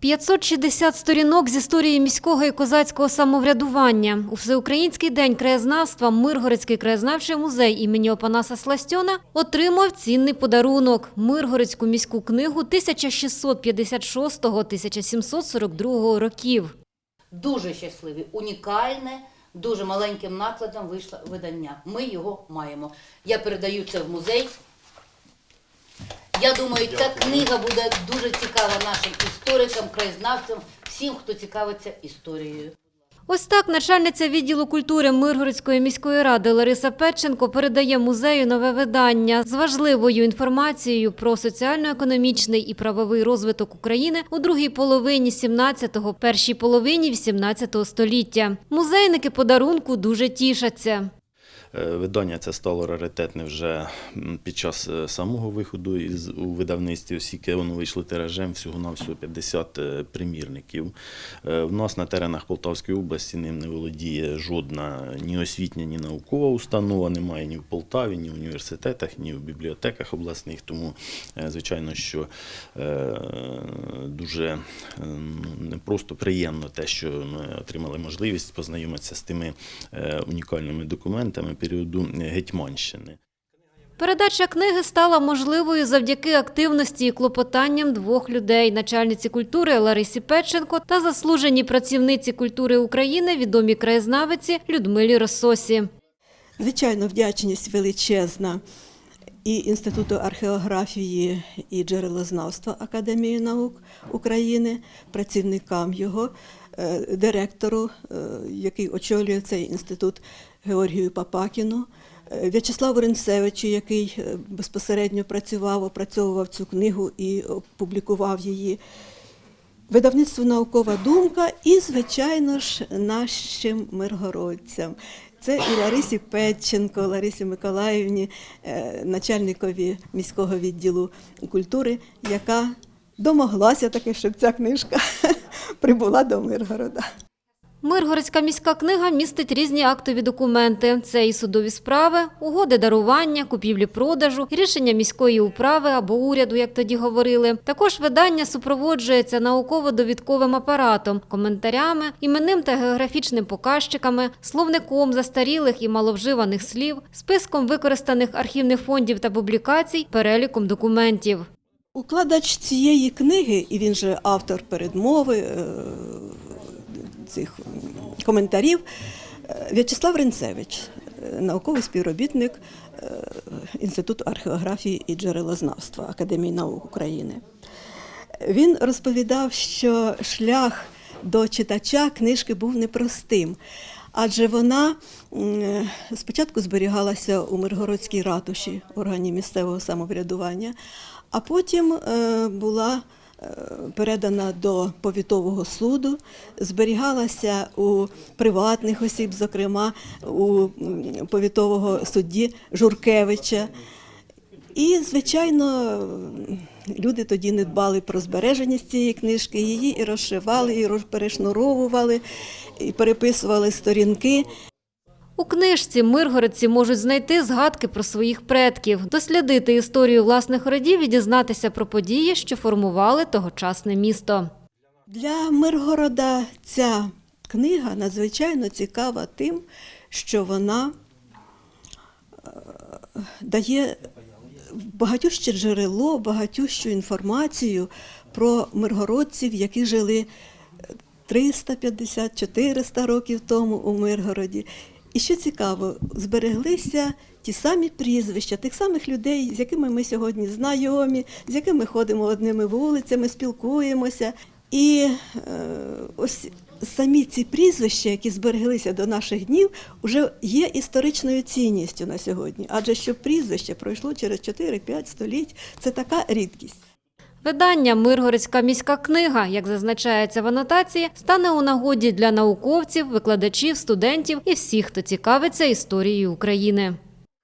560 сторінок з історії міського і козацького самоврядування. У Всеукраїнський день краєзнавства Миргородський краєзнавчий музей імені Опанаса Сластьона отримав цінний подарунок – Миргородську міську книгу 1656-1742 років. Дуже щасливі, унікальне, дуже маленьким накладом вийшло видання. Ми його маємо. Я передаю це в музей. Я думаю, ця книга буде дуже цікава нашим історикам, краєзнавцям, всім, хто цікавиться історією. Ось так начальниця відділу культури Миргородської міської ради Лариса Петченко передає музею нове видання з важливою інформацією про соціально-економічний і правовий розвиток України у другій половині 17-го, першій половині 18-го століття. Музейники подарунку дуже тішаться. Е, Видання це стало раритетне вже під час е, самого виходу із у видавництві, оскільки воно вийшло тиражем всього на всього 50 е, примірників. В нас на теренах Полтавської області ним не володіє жодна ні освітня, ні наукова установа, немає ні в Полтаві, ні в університетах, ні в бібліотеках обласних. Тому, звичайно, що дуже просто приємно те, що ми отримали можливість познайомитися з тими унікальними документами періоду Гетьманщини. Передача книги стала можливою завдяки активності і клопотанням двох людей – начальниці культури Ларисі Петченко та заслуженій працівниці культури України, відомій краєзнавиці Людмилі Рососі. Звичайно, вдячність величезна і Інституту археографії і джерелознавства Академії наук України, працівникам його, е, директору, е, який очолює цей інститут Георгію Папакіну, е, В'ячеславу Ринцевичу, який е, безпосередньо працював, опрацьовував цю книгу і опублікував її. Видавництво наукова думка і, звичайно ж, нашим миргородцям. Це і Ларисі Петченко, Ларисі Миколаївні, е, начальникові міського відділу культури, яка домоглася таки, щоб ця книжка прибула до Миргорода. Миргородська міська книга містить різні актові документи. Це і судові справи, угоди дарування, купівлі-продажу, рішення міської управи або уряду, як тоді говорили. Також видання супроводжується науково-довідковим апаратом, коментарями, іменним та географічним показчиками, словником застарілих і маловживаних слів, списком використаних архівних фондів та публікацій, переліком документів. Укладач цієї книги, і він же автор передмови е, цих коментарів, е, В'ячеслав Ринцевич, е, науковий співробітник Інституту археографії і джерелознавства Академії наук України. Він розповідав, що шлях до читача книжки був непростим, адже вона спочатку зберігалася у Миргородській ратуші, органі місцевого самоврядування, а потім е, була е, передана до повітового суду, зберігалася у приватних осіб, зокрема у повітового судді Журкевича. І, звичайно, люди тоді не дбали про збереженість цієї книжки, її і розшивали, і перешнуровували, і переписували сторінки. У книжці миргородці можуть знайти згадки про своїх предків, дослідити історію власних родів і дізнатися про події, що формували тогочасне місто. Для Миргорода ця книга надзвичайно цікава тим, що вона е, дає багатюще джерело, багатющу інформацію про миргородців, які жили 350-400 років тому у Миргороді. І що цікаво, збереглися ті самі прізвища тих самих людей, з якими ми сьогодні знайомі, з якими ходимо одними вулицями, спілкуємося. І е, ось самі ці прізвища, які збереглися до наших днів, вже є історичною цінністю на сьогодні. Адже щоб прізвище пройшло через 4-5 століть, це така рідкість. Видання Миргородська міська книга, як зазначається в анотації, стане у нагоді для науковців, викладачів, студентів і всіх, хто цікавиться історією України.